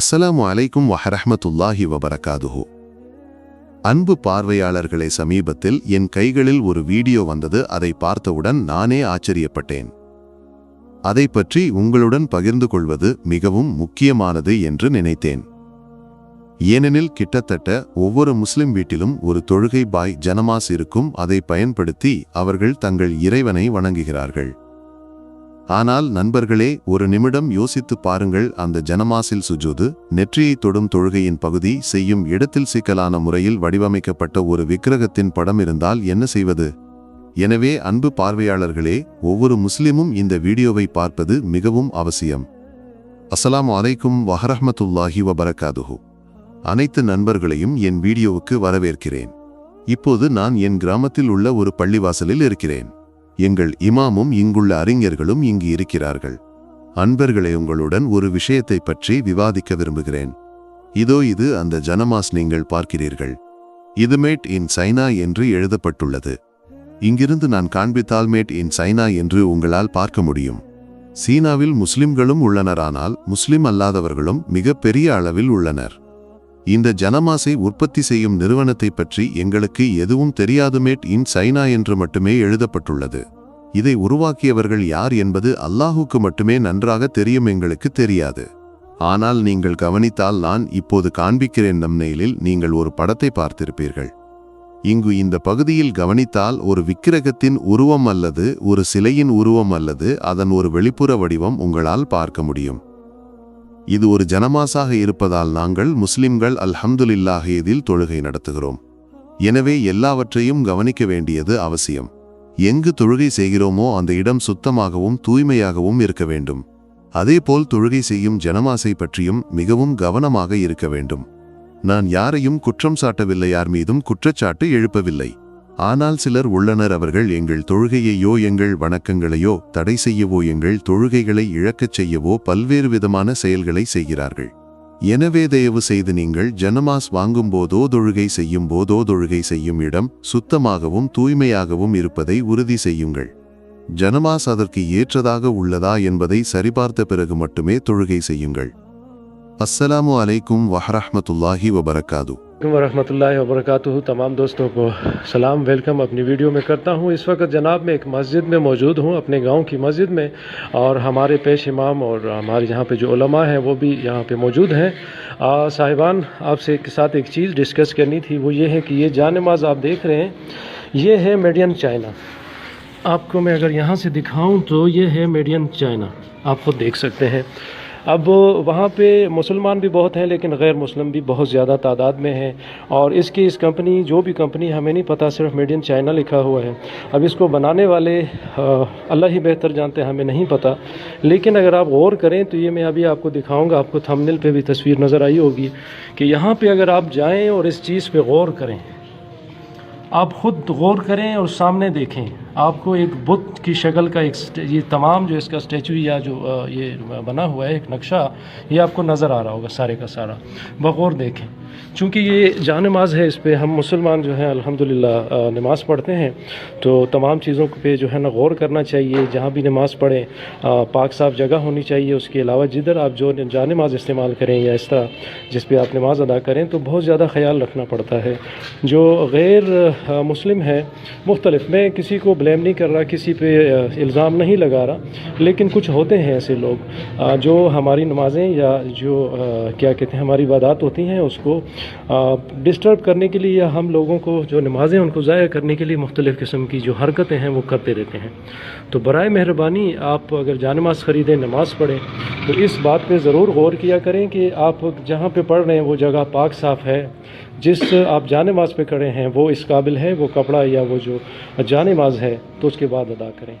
அஸ்ஸலாமு அலைக்கும் வஹரஹமத்துல்லாஹி வபரகாதுஹு. அன்பு பார்வையாளர்களை சமீபத்தில் என் கைகளில் ஒரு வீடியோ வந்தது. அதை பார்த்தவுடன் நானே ஆச்சரியப்பட்டேன். அதை பற்றி உங்களுடன் பகிர்ந்து கொள்வது மிகவும் முக்கியமானது என்று நினைத்தேன். ஏனெனில் கிட்டத்தட்ட ஒவ்வொரு முஸ்லிம் வீட்டிலும் ஒரு தொழுகை பாய் ஜனமாஸ் இருக்கும். அதை பயன்படுத்தி அவர்கள் தங்கள் இறைவனை வணங்குகிறார்கள். ஆனால் நண்பர்களே ஒரு நிமிடம் யோசித்து பாருங்கள். அந்த ஜனமாசில் சுஜூது நெற்றியை தொடும் தொழுகையின் பகுதி செய்யும் இடத்தில் சிக்கலான முறையில் வடிவமைக்கப்பட்ட ஒரு விக்கிரகத்தின் படம் இருந்தால் என்ன செய்வது? எனவே அன்பு பார்வையாளர்களே ஒவ்வொரு முஸ்லிமும் இந்த வீடியோவை பார்ப்பது மிகவும் அவசியம். அஸ்லாம் அலைக்கும் வஹரஹமத்துல்லாஹி வபரகாதுஹு. அனைத்து நண்பர்களையும் என் வீடியோவுக்கு வரவேற்கிறேன். இப்போது நான் என் கிராமத்தில் உள்ள ஒரு பள்ளிவாசலில் இருக்கிறேன். எங்கள் இமாமும் இங்குள்ள அறிஞர்களும் இங்கு இருக்கிறார்கள். அன்பர்களே உங்களுடன் ஒரு விஷயத்தை பற்றி விவாதிக்க விரும்புகிறேன். இதோ இது அந்த ஜனமாஸ் நீங்கள் பார்க்கிறீர்கள். இது மேட் இன் சைனா என்று எழுதப்பட்டுள்ளது. இங்கிருந்து நான் காண்பித்தால் மேட் இன் சைனா என்று உங்களால் பார்க்க முடியும். சீனாவில் முஸ்லிம்களும் உள்ளனரானால் முஸ்லிம் அல்லாதவர்களும் மிக பெரிய அளவில் உள்ளனர். இந்த ஜனமாசை உற்பத்தி செய்யும் நிறுவனத்தை பற்றி எங்களுக்கு எதுவும் தெரியாதுமேட் இன் சைனா என்று மட்டுமே எழுதப்பட்டுள்ளது. இதை உருவாக்கியவர்கள் யார் என்பது அல்லாஹுக்கு மட்டுமே நன்றாக தெரியும் எங்களுக்கு தெரியாது. ஆனால் நீங்கள் கவனித்தால் நான் இப்போது காண்பிக்கிறேன் நம்நெயிலில் நீங்கள் ஒரு படத்தை பார்த்திருப்பீர்கள். இங்கு இந்த பகுதியில் கவனித்தால் ஒரு விக்கிரகத்தின் உருவம் அல்லது ஒரு சிலையின் உருவம் அல்லது அதன் ஒரு வெளிப்புற வடிவம் உங்களால் பார்க்க முடியும். இது ஒரு ஜனமாசாக இருப்பதால் நாங்கள் முஸ்லிம்கள் அல்ஹம்துலில்லாஹ் இதில் தொழுகை நடத்துகிறோம். எனவே எல்லாவற்றையும் கவனிக்க வேண்டியது அவசியம். எங்கு தொழுகை செய்கிறோமோ அந்த இடம் சுத்தமாகவும் தூய்மையாகவும் இருக்க வேண்டும். அதேபோல் தொழுகை செய்யும் ஜனமாசை பற்றியும் மிகவும் கவனமாக இருக்க வேண்டும். நான் யாரையும் குற்றம் சாட்டவில்லை யார் மீதும் குற்றச்சாட்டு எழுப்பவில்லை. ஆனால் சிலர் உள்ளனர் அவர்கள் எங்கள் தொழுகையையோ எங்கள் வணக்கங்களையோ தடை செய்யவோ எங்கள் தொழுகைகளை இழக்கச் செய்யவோ பல்வேறு விதமான செயல்களை செய்கிறார்கள். எனவே தயவு செய்து நீங்கள் ஜனமாஸ் வாங்கும்போதோ தொழுகை செய்யும் போதோ தொழுகை செய்யும் இடம் சுத்தமாகவும் தூய்மையாகவும் இருப்பதை உறுதி செய்யுங்கள். ஜனமாஸ் அதற்கு ஏற்றதாக உள்ளதா என்பதை சரிபார்த்த பிறகு மட்டுமே தொழுகை செய்யுங்கள். அஸ்ஸலாமு அலைக்கும் வஹரஹமத்துல்லாஹி வபரகாது. علیکم ورحمۃ اللہ وبرکاتہ۔ تمام دوستوں کو سلام، ویلکم۔ اپنی ویڈیو میں کرتا ہوں۔ اس وقت جناب میں ایک مسجد میں موجود ہوں، اپنے گاؤں کی مسجد میں۔ اور ہمارے پیش امام اور ہمارے یہاں پہ جو علماء ہیں، وہ بھی یہاں پہ موجود ہیں۔ صاحبان، آپ سے کے ساتھ ایک چیز ڈسکس کرنی تھی۔ وہ یہ ہے کہ یہ جان نماز آپ دیکھ رہے ہیں، یہ ہے میڈین چائنا۔ آپ کو میں اگر یہاں سے دکھاؤں تو یہ ہے میڈین چائنا۔ آپ خود دیکھ سکتے ہیں۔ اب وہاں پہ مسلمان بھی بہت ہیں لیکن غیر مسلم بھی بہت زیادہ تعداد میں ہیں اور اس کی اس کمپنی جو بھی کمپنی ہمیں نہیں پتہ صرف میڈین چائنا لکھا ہوا ہے۔ اب اس کو بنانے والے اللہ ہی بہتر جانتے ہمیں نہیں پتہ لیکن اگر آپ غور کریں تو یہ میں ابھی آپ کو دکھاؤں گا، آپ کو تھمنل پہ بھی تصویر نظر آئی ہوگی کہ یہاں پہ اگر آپ جائیں اور اس چیز پہ غور کریں۔ آپ خود غور کریں اور سامنے دیکھیں۔ آپ کو ایک بت کی شکل کا ایک یہ تمام جو اس کا اسٹیچو یا جو یہ بنا ہوا ہے، ایک نقشہ، یہ آپ کو نظر آ رہا ہوگا سارے کا سارا۔ بغور دیکھیں۔ چونکہ یہ جان نماز ہے اس پہ، ہم مسلمان جو ہیں، الحمدللہ نماز پڑھتے ہیں۔ تو تمام چیزوں پہ جو ہے نا غور کرنا چاہیے۔ جہاں بھی نماز پڑھیں پاک صاف جگہ ہونی چاہیے۔ اس کے علاوہ جدھر آپ جو جان نماز استعمال کریں یا اس طرح جس پہ آپ نماز ادا کریں، تو بہت زیادہ خیال رکھنا پڑتا ہے۔ جو غیر ہاں، مسلم ہیں، مختلف۔ میں کسی کو بلیم نہیں کر رہا، کسی پہ الزام نہیں لگا رہا، لیکن کچھ ہوتے ہیں ایسے لوگ۔ جو ہماری نمازیں یا جو کیا کہتے ہیں، ہماری عبادات ہوتی ہیں، اس کو ڈسٹرب کرنے کے لیے یا ہم لوگوں کو جو نمازیں ان کو ضائع کرنے کے لیے مختلف قسم کی جو حرکتیں ہیں، وہ کرتے رہتے ہیں۔ تو برائے مہربانی آپ اگر جان نماز خریدیں، نماز پڑھیں، تو اس بات پہ ضرور غور کیا کریں کہ آپ جہاں پہ پڑھ رہے ہیں، وہ جگہ پاک صاف ہے۔ جس آپ جان نماز پہ کھڑے ہیں، وہ اس قابل ہے، وہ کپڑا یا وہ جو جان نماز ہے، تو اس کے بعد ادا کریں۔